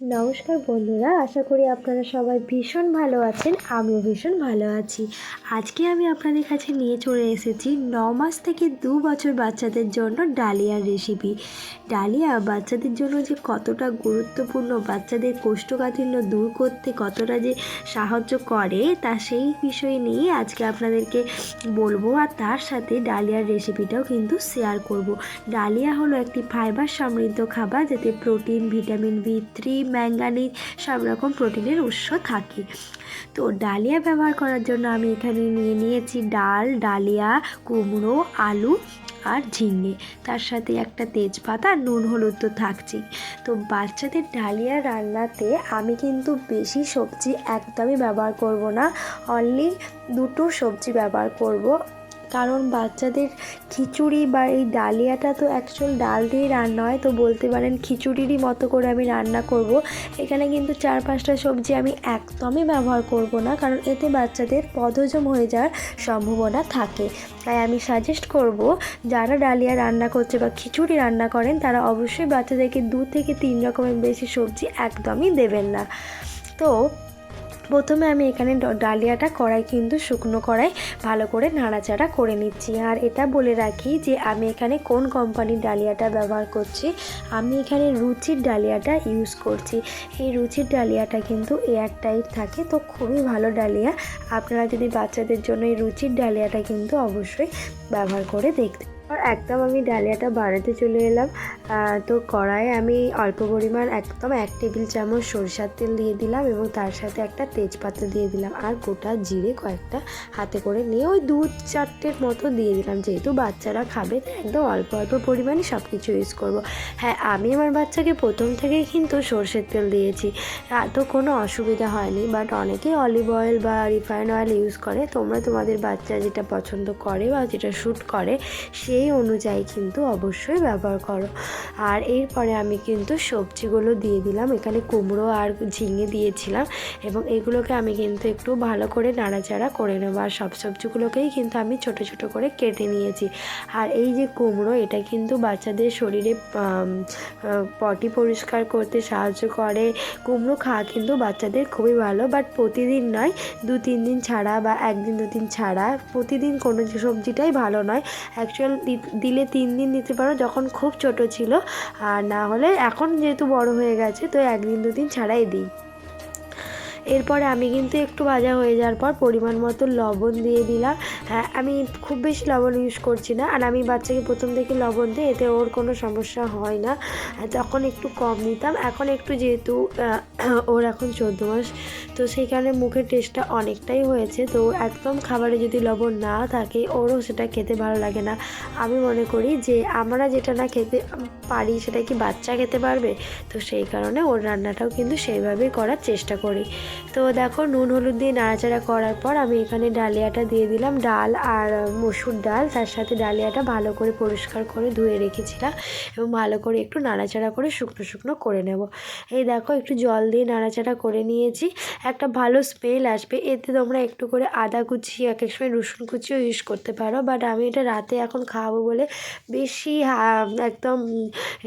নমস্কার বন্ধুরা, আশা করি আপনারা সবাই ভীষণ ভালো আছেন, আমিও ভীষণ ভালো আছি। আজকে আমি আপনাদের কাছে নিয়ে চলে এসেছি ন মাস থেকে দু বছর বাচ্চাদের জন্য ডালিয়ার রেসিপি ডালিয়া বাচ্চাদের জন্য যে কতটা গুরুত্বপূর্ণ, বাচ্চাদের কোষ্ঠকাঠিন্য দূর করতে কতটা যে সাহায্য করে, তা সেই বিষয় নিয়ে আজকে আপনাদেরকে বলব, আর তার সাথে ডালিয়ার রেসিপিটাও কিন্তু শেয়ার করব। ডালিয়া হলো একটি ফাইবার সমৃদ্ধ খাবার, যাতে protein vitamin B three manganese সব রকম প্রোটিনের উৎস থাকে। তো ডালিয়া ব্যবহার করার জন্য আমি এখানে নিয়ে নিয়েছি ডাল, ডালিয়া, কুমড়ো, আলু আর ঝিঙে। তার সাথে একটা তেজপাতা, নুন, হলুদ তো থাকছেই। তো বাচ্চাদের ডালিয়া রান্নাতে আমি কিন্তু বেশি সবজি একদমই ব্যবহার করব না। অনলি দুটো সবজি ব্যবহার করব। কারণ বাচ্চাদের খিচুড়ি বা এই ডালিয়াটা তো অ্যাকচুয়াল ডাল দিয়েই রান্না হয়, তো বলতে পারেন খিচুড়িরই মতো করে আমি রান্না করব। এখানে কিন্তু চার পাঁচটা সবজি আমি একদমই ব্যবহার করব না, কারণ এতে বাচ্চাদের পদজম হয়ে যাওয়ার সম্ভাবনা থাকে। তাই আমি সাজেস্ট করব, যারা ডালিয়া রান্না করছে বা খিচুড়ি রান্না করেন, তারা অবশ্যই বাচ্চাদেরকে দু থেকে তিন রকমের বেশি সবজি একদমই দেবেন না। তো প্রথমে আমি এখানে ডালিয়াটা কড়াই কিন্তু শুকনো কড়াই ভালো করে নাড়াচাড়া করে নিচ্ছি। আর এটা বলে রাখি যে আমি এখানে কোন কোম্পানির ডালিয়াটা ব্যবহার করছি, আমি এখানে রুচির ডালিয়াটা ইউজ করছি। এই রুচির ডালিয়াটা কিন্তু এয়ার টাইট থাকে, তো খুবই ভালো ডালিয়া। আপনারা যদি বাচ্চাদের জন্য এই রুচির ডালিয়াটা কিন্তু অবশ্যই ব্যবহার করে দেখতে আর একদম আমি ডালিয়াটা বানাতে চলে এলাম। তো কড়াইয়ে আমি অল্প পরিমাণ একদম এক টেবিল চামচ সরিষার তেল দিয়ে দিলাম এবং তার সাথে একটা তেজপাতা দিয়ে দিলাম। আর গোটা জিরে কয়েকটা হাতে করে নিয়ে ওই দু চারটের মতো দিয়ে দিলাম। যেহেতু বাচ্চারা খাবে একদম অল্প অল্প পরিমাণে সব কিছু ইউজ করব। হ্যাঁ আমি আমার বাচ্চাকে প্রথম থেকেই কিন্তু সর্ষের তেল দিয়েছি। তো কোনো অসুবিধা হয়নি। বাট অনেকেই অলিভ অয়েল বা রিফাইন অয়েল ইউজ করে। তোমরা তোমাদের বাচ্চা যেটা পছন্দ করে বা যেটা শ্যুট করে সেই অনুযায়ী কিন্তু অবশ্যই ব্যবহার করো। আর এরপরে আমি কিন্তু সবজিগুলো দিয়ে দিলাম। এখানে কুমড়ো আর ঝিঙে দিয়েছিলাম এবং এগুলোকে আমি কিন্তু একটু ভালো করে নাড়াচাড়া করে নেব। আর সব সবজিগুলোকেই কিন্তু আমি ছোট ছোট করে কেটে নিয়েছি। আর এই যে কুমড়ো, এটা কিন্তু বাচ্চাদের শরীরে পটি পরিষ্কার করতে সাহায্য করে। কুমড়ো খাওয়া কিন্তু বাচ্চাদের খুবই ভালো বাট প্রতিদিন নয়, দু, তিন দিন ছাড়া বা একদিন, দু দিন ছাড়া প্রতিদিন কোনো সবজিটাই ভালো নয়। অ্যাকচুয়াল দিলে তিন দিন দিতে পারো যখন খুব ছোট ছিল। আর না হলে এখন যেহেতু বড় হয়ে গেছে, তো একদিন দুদিন ছাড়াই দিই। এরপরে আমি কিন্তু একটু ভাজা হয়ে যাওয়ার পর পরিমাণ মতো লবণ দিয়ে দিলাম। হ্যাঁ আমি খুব বেশি লবণ ইউজ করছি না। আর আমি বাচ্চাকে প্রথম থেকে লবণ দিই, এতে ওর কোনো সমস্যা হয় না। তখন একটু কম নিতাম। এখন একটু যেহেতু ওর এখন চোদ্দ মাস, তো সেইখানে মুখের টেস্টটা অনেকটাই হয়েছে। তো একদম খাবারে যদি লবণ না থাকে, ওরও সেটা খেতে ভালো লাগে না। আমি মনে করি যে আমরা যেটা না খেতে পারি, সেটা কি বাচ্চা খেতে পারবে? তো সেই কারণে ওর রান্নাটাও কিন্তু সেইভাবেই করার চেষ্টা করি। তো দেখো নুন, হলুদ দিয়ে নাড়াচাড়া করার পর আমি এখানে ডালিয়াটা দিয়ে দিলাম। ডাল আর মসুর ডাল, তার সাথে ডালিয়াটা ভালো করে পরিষ্কার করে ধুয়ে রেখেছিলাম এবং ভালো করে একটু নাড়াচাড়া করে শুকনো শুকনো করে নেব। এই দেখো একটু জল দিয়ে নাড়াচাড়া করে নিয়েছি। একটা ভালো স্মেল আসবে। এতে তোমরা একটু করে আদা কুচি, এক এক সময় রসুন কুচিও ইউজ করতে পারো। বাট আমি এটা রাতে এখন খাওয়াবো বলে বেশি একদম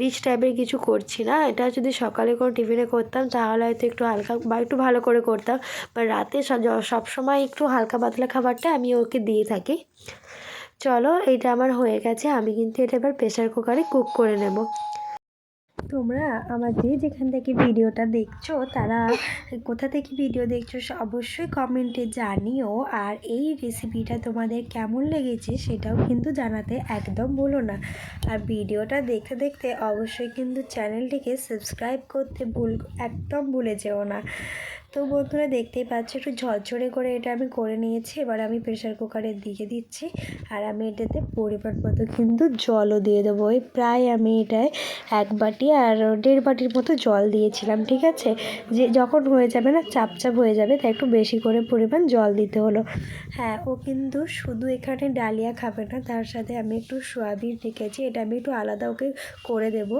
রিচ টাইপের কিছু করছি না। এটা যদি সকালে কোনো টিফিনে করতাম তাহলে হয়তো একটু হালকা বা একটু ভালো করে করতাম। বা রাতে সব সময় একটু হালকা পাতলা খাবারটা আমি ওকে দিয়ে থাকি। চলো, এটা আমার হয়ে গেছে, আমি কিন্তু এটা এবার প্রেশার কুকারে কুক করে নেব। তোমরা আমার যে যেখান থেকে ভিডিওটা দেখছ, তারা কোথা থেকে ভিডিও দেখছ অবশ্যই কমেন্টে জানিও। আর এই রেসিপিটা তোমাদের কেমন লেগেছে সেটাও কিন্তু জানাতে একদম ভুলো না। আর ভিডিওটা দেখতে দেখতে অবশ্যই কিন্তু চ্যানেলটিকে সাবস্ক্রাইব করতে ভুল, একদম ভুলে যেও না। তো বন্ধুরা দেখতেই পাচ্ছ, একটু ঝরঝরে করে এটা আমি করে নিয়েছি। এবার আমি প্রেশার কুকারে দিয়ে দিচ্ছি। আর আমি এটাতে পরিমাণ মতো কিন্তু জলও দিয়ে দেবো। ওই প্রায় আমি এটায় এক বাটি আর দেড় বাটির মতো জল দিয়েছিলাম, ঠিক আছে? যে যখন হয়ে যাবে না চাপ চাপ হয়ে যাবে, তাই একটু বেশি করে পরিমাণ জল দিতে হলো। হ্যাঁ ও কিন্তু শুধু এখানে ডালিয়া খাবে না, তার সাথে আমি একটু সোয়াবিন রেখেছি। এটা আমি একটু আলাদা ওকে করে দেব।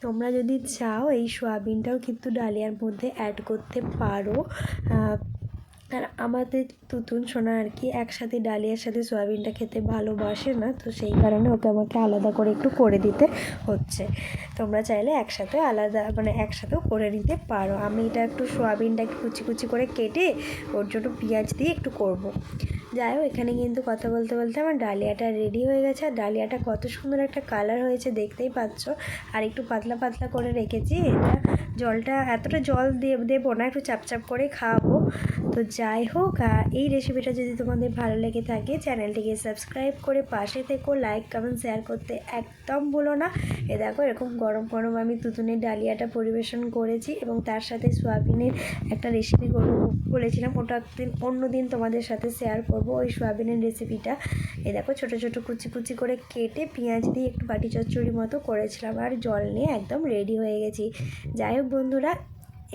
তোমরা যদি চাও, এই সোয়াবিনটাও কিন্তু ডালিয়ার মধ্যে অ্যাড করতে পারো। আর আমাদের তুতুন, সোনা আর কি একসাথে ডালিয়ার সাথে সয়াবিনটা খেতে ভালোবাসে না, তো সেই কারণে ওকে আমাকে আলাদা করে একটু করে দিতে হচ্ছে। তোমরা চাইলে একসাথে আলাদা মানে একসাথেও করে নিতে পারো। আমি এটা একটু সয়াবিনটাকে কুচি কুচি করে কেটে ওর জন্য পেঁয়াজ দিয়ে একটু করব। যাই হোক, এখানে কিন্তু কথা বলতে বলতে আমার ডালিয়াটা রেডি হয়ে গেছে। আর ডালিয়াটা কত সুন্দর একটা কালার হয়েছে, দেখতেই পাচ্ছ। আর একটু পাতলা পাতলা করে রেখেছি, এটা জলটা এতটা জল দেবো না, একটু চাপচাপ করে খাওয়াবো। তো যাই হোক এই রেসিপিটা যদি তোমাদের ভালো লেগে থাকে, চ্যানেলটিকে সাবস্ক্রাইব করে পাশে থেকো লাইক কমেন্ট শেয়ার করতে একদম ভুলো না। এ দেখো, এরকম গরম গরম আমি তুতুনের ডালিয়াটা পরিবেশন করেছি এবং তার সাথে সোয়াবিনের একটা রেসিপি করব বলেছিলাম, ওটা একদিন, অন্য দিন তোমাদের সাথে শেয়ার করব ওই সোয়াবিনের রেসিপিটা এ দেখো, ছোটো ছোটো কুচি কুচি করে কেটে পেঁয়াজ দিয়ে একটু বাটি চচ্চড়ি মতো করেছিলাম আর জল নিয়ে একদম রেডি হয়ে গেছি। যাই হোক বন্ধুরা,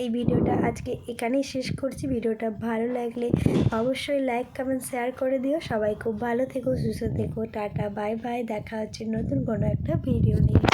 এই ভিডিওটা আজকে এখানেই শেষ করছি। ভিডিওটা ভালো লাগলে অবশ্যই লাইক কমেন্ট শেয়ার করে দিও। সবাই খুব ভালো থেকো, সুস্থ থেকো, টাটা বাই বাই দেখা হচ্ছে নতুন কোনো একটা ভিডিও নিয়ে।